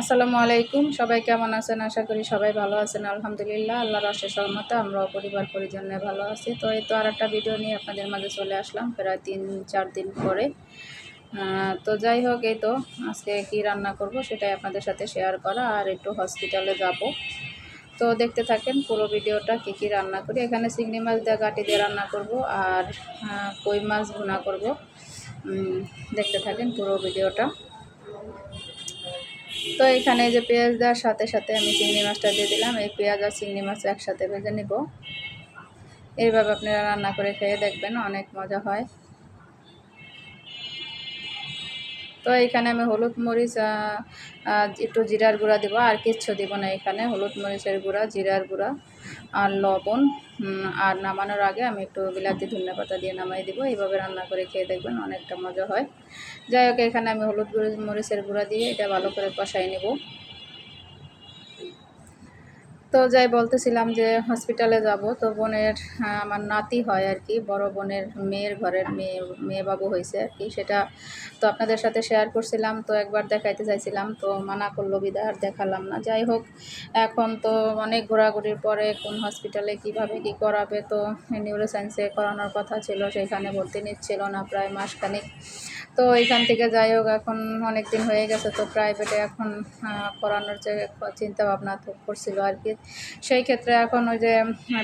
আসসালামু আলাইকুম। সবাই কেমন আছেন? আশা করি সবাই ভালো আছেন। আলহামদুলিল্লাহ, আল্লাহর আশেষ সহমতে আমরাও পরিবার পরিজনে ভালো আছি। তো এই তো আর একটা ভিডিও নিয়ে আপনাদের মাঝে চলে আসলাম, প্রায় তিন, চার দিন পরে। তো যাই হোক, এই তো আজকে কি রান্না করব সেটাই আপনাদের সাথে শেয়ার করা। আর একটু হসপিটালে যাব। তো দেখতে থাকেন পুরো ভিডিওটা কী কী রান্না করি। এখানে চিংড়ি মাছ দিয়ে গাটি দিয়ে রান্না করব আর কই মাছ ভুনা করব। দেখতে থাকেন পুরো ভিডিওটা। তো এখানে যে পেঁয়াজ দেওয়ার সাথে সাথে আমি চিংড়ি মাছটা দিয়ে দিলাম। এই পেঁয়াজ আর চিংড়ি মাছ একসাথে ভেজে নেব। এইভাবে আপনারা রান্না করে খেয়ে দেখবেন, অনেক মজা হয়। তো এখানে আমি হলুদ মরিচ একটু জিরার গুঁড়া দেবো, আর কিচ্ছু দিব না এখানে। হলুদ মরিচের গুঁড়া, জিরার গুঁড়া, আর লবণ আর নামানোর আগে আমি একটু বিলাতি ধনে পাতা দিয়ে নামাই দেবো। এইভাবে রান্না করে খেয়ে দেখবেন অনেকটা মজা হয়। যাই হোক, এখানে আমি হলুদ মরিচের গুঁড়া দিয়ে এটা ভালো করে কষাই নেব। তো যাই বলতেছিলাম যে হসপিটালে যাব, তো বোনের আমার নাতি হয় আর কি, বড় বোনের মেয়ের ঘরের মেয়ে মেয়ে বাবু হয়েছে আর কি। সেটা তো আপনাদের সাথে শেয়ার করছিলাম, তো একবার দেখাইতে চাইছিলাম, তো মানা করল বিদায়, আর দেখালাম না। যাই হোক, এখন তো অনেক ঘোরাঘুরির পরে কোন হসপিটালে কীভাবে কি করাবে, তো নিউরো সায়েন্সে করানোর কথা ছিল, সেখানে ভর্তি নিচ্ছিল না প্রায় মাসখানেক। তো এখান থেকে যাই হোক, এখন অনেক দিন হয়ে গেছে, তো প্রাইভেটে এখন করানোর যে চিন্তা ভাবনা তো করছিল আর কি। সেই ক্ষেত্রে এখন ওই যে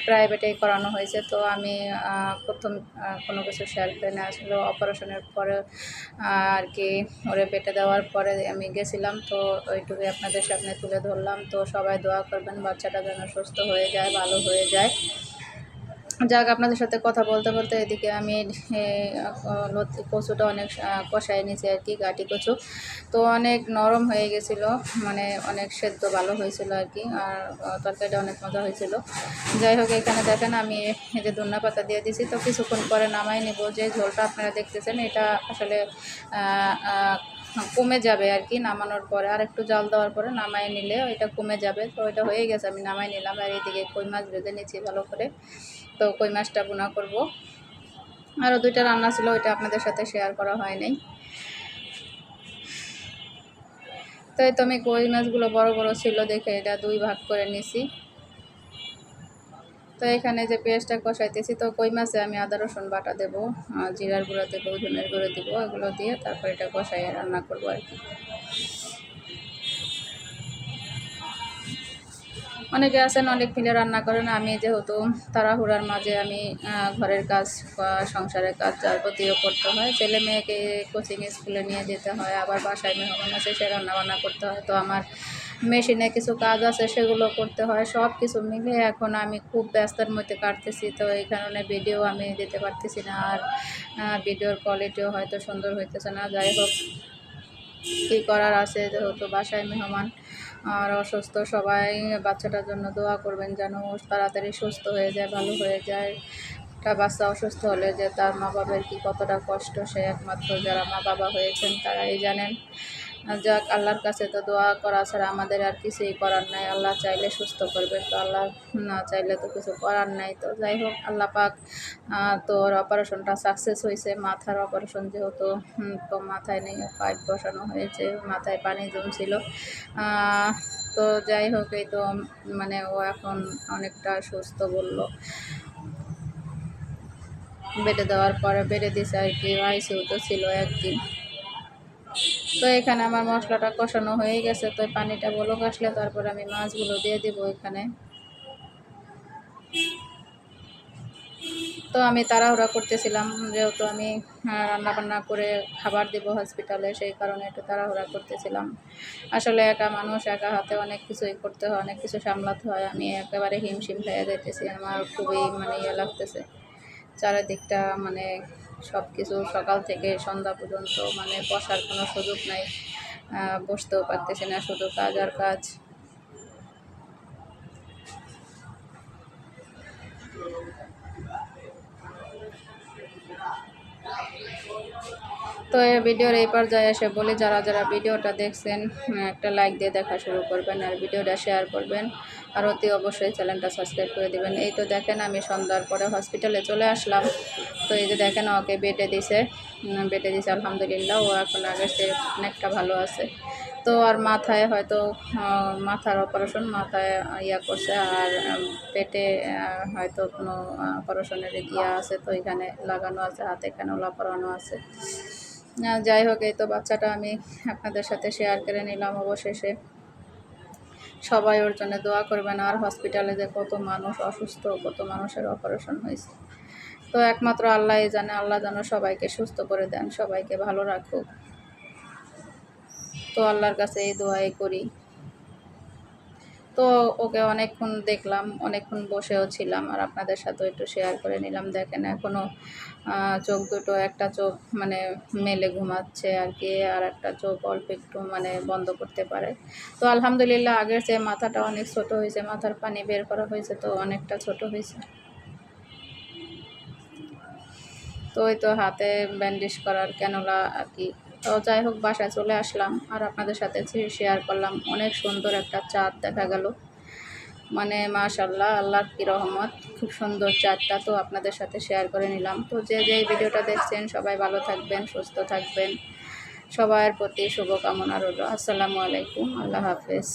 প্রাইভেটেই করানো হয়েছে। তো আমি প্রথম কোনো কিছু শেয়ার করে না আসলে অপারেশনের পরে আর কি ওরে পেটে দেওয়ার পরে আমি গেছিলাম। তো ওইটুকুই আপনাদের সামনে তুলে ধরলাম। তো সবাই দোয়া করবেন, বাচ্চাটা যেন সুস্থ হয়ে যায়, ভালো হয়ে যায়। যাক, আপনাদের সাথে কথা বলতে বলতে এদিকে আমি কচুটা অনেক কষাই নিয়েছি আর কি, গাটি কচু। তো অনেক নরম হয়ে গেছিল মানে অনেক সেদ্ধ ভালো হয়েছিল আর কি, আর তরকারিটা অনেক মজা হয়েছিল। যাই হোক, এখানে দেখেন আমি এই যে ধন্যা পাতা দিয়ে দিছি, তো কিছুক্ষণ পরে নামাই নেব। যে ঝোলটা আপনারা দেখতেছেন, এটা আসলে কমে যাবে আর কি নামানোর পরে। আর একটু জাল দেওয়ার পরে নামাই নিলে এটা কমে যাবে। তো এটা হয়ে গেছে, আমি নামাই নিলাম। আর এইদিকে কই মাছ ভেজে নিচ্ছি ভালো করে। তো কই মাছটা বোনা করব। আরও দুইটা রান্না ছিল, ওইটা আপনাদের সাথে শেয়ার করা হয় নাই। তো এই তো আমি কই মাছগুলো বড় বড় ছিল দেখে এটা দুই ভাগ করে নিছি। তো এখানে যে পেঁয়াজটা কষাইতেছি, তো কই মাছে আমি আদা, রসুন বাটা দেবো জিরার গুঁড়া দেবো, ধনের গুঁড়ো দেবো, এগুলো দিয়ে তারপর এটা কষাইয়ে রান্না করব আর কি। অনেকে আছেন, অনেক মিলে রান্না করেন। আমি যেহেতু তাড়াহুড়ার মাঝে আমি ঘরের কাজ সংসারের কাজ যাবতীয় করতে হয়। ছেলে মেয়েকে কোচিং স্কুলে নিয়ে যেতে হয়, আবার বাসায় মেহমান আছে সে রান্না বান্না করতে হয়। তো আমার মেশিনে কিছু কাজ আছে, সেগুলো করতে হয়, সব কিছু মিলে এখন আমি খুব ব্যস্তের মধ্যে কাটতেছি। তো এই কারণে ভিডিও আমি দিতে পারতেছি না, আর ভিডিওর কোয়ালিটিও হয়তো সুন্দর হইতেছে না। যাই হোক, কী করার আছে? যেহেতু বাসায় মেহমান আর অসুস্থ সবাই বাচ্চাটার জন্য দোয়া করবেন যেন তাড়াতাড়ি সুস্থ হয়ে যায়, ভালো হয়ে যায়। একটা বাচ্চা অসুস্থ হলে যে তার মা বাবার কি কতটা কষ্ট, সে একমাত্র যারা মা বাবা হয়েছেন তারাই জানেন। যাক, আল্লাহর কাছে তো দোয়া করা ছাড়া আমাদের আর কিছুই করার নাই। আল্লাহ চাইলে সুস্থ করবেন তো, আল্লাহ না চাইলে তো কিছু করার নাই। তো যাই হোক, আল্লাহ পাক তোর অপারেশনটা সাকসেস হয়েছে। মাথার অপারেশন যেহেতু তো মাথায় নেই, পাইপ বসানো হয়েছে, মাথায় পানি জমছিল। তো যাই হোক, এই তো মানে ও এখন অনেকটা সুস্থ বলল। বেডে দেওয়ার পরে বেডে দিছে আর কি আইসিউ তো ছিল একদিন। তো এখানে আমার মশলাটা কষানো হয়ে গেছে, তো পানিটা বলক আসলে তারপর আমি মাছগুলো দিয়ে দিব এখানে। তো আমি তাড়াহুড়া করতেছিলাম, যেহেতু আমি রান্না বান্না করে খাবার দিব হসপিটালে সেই কারণে একটু তাড়াহুড়া করতেছিলাম। আসলে একা মানুষ, একা হাতে অনেক কিছুই করতে হয়, অনেক কিছু সামলাতে হয়। আমি একেবারে হিমশিম হয়ে যাইতেছি, আমার খুবই মানে ইয়ে লাগতেছে। চারিদিকটা মানে সব কিছু সকাল থেকে সন্ধ্যা পর্যন্ত মানে বসার কোনো সুযোগ নাই। বসতেও পারতেছি না শুধু কাজ আর কাজ। তো ভিডিওর এই পর্যায়ে এসে বলি, যারা যারা ভিডিওটা দেখছেন একটা লাইক দিয়ে দেখা শুরু করবেন আর ভিডিওটা শেয়ার করবেন। আর অতি অবশ্যই চ্যানেলটা সাবস্ক্রাইব করে দিবেন। এই তো দেখেন, আমি সন্ধ্যার পরে হসপিটালে চলে আসলাম। তো এই যে দেখেন, ওকে বেডে দিছে। বেডে দিছে, আলহামদুলিল্লাহ, ও এখন আগের চেয়ে অনেকটা ভালো আছে। তো আর মাথায় হয়তো মাথার অপারেশন মাথায় ইয়া করছে। আর পেটে হয়তো কোনো অপারেশনের ইয়া আছে, তো এখানে লাগানো আছে, হাতে ক্যানোলা পরানো আছে। যাই হোক, এই তো বাচ্চাটা আমি আপনাদের সাথে শেয়ার করে নিলাম অবশেষে। সবাই ওর জন্য দোয়া করবেন। আর হসপিটালে যে কত মানুষ অসুস্থ, কত মানুষের অপারেশন হয়েছে। তো একমাত্র আল্লাহ জানে, আল্লাহ যেন সবাইকে সুস্থ করে দেন, সবাইকে ভালো রাখুক। তো আল্লাহর কাছে এই দোয়াই করি। তো ওকে অনেকক্ষণ দেখলাম, অনেকক্ষণ বসেও ছিলাম আর আপনাদের সাথেও একটু শেয়ার করে নিলাম। দেখেন এখনও চোখ দুটো, একটা চোখ মানে মেলে ঘুমাচ্ছে আর কি, আর একটা চোখ অল্প একটু মানে বন্ধ করতে পারে। তো আলহামদুলিল্লাহ আগের চেয়ে মাথাটা অনেক ছোট হয়েছে, মাথার পানি বের করা হয়েছে তো অনেকটা ছোট হয়েছে। তো ওই তো হাতে ব্যান্ডেজ করার ক্যানোলা আর কি তো যাই হোক, বাসায় চলে আসলাম আর আপনাদের সাথে শেয়ার করলাম। অনেক সুন্দর একটা চাঁদ দেখা গেল। মানে মাশাল্লাহ আল্লাহ কি রহমত। খুব সুন্দর চাঁদটা তো আপনাদের সাথে শেয়ার করে নিলাম। তো যে যে ভিডিওটা দেখছেন, সবাই ভালো থাকবেন, সুস্থ থাকবেন। সবার প্রতি শুভকামনা রইল। আসসালামু আলাইকুম, আল্লাহ হাফেজ।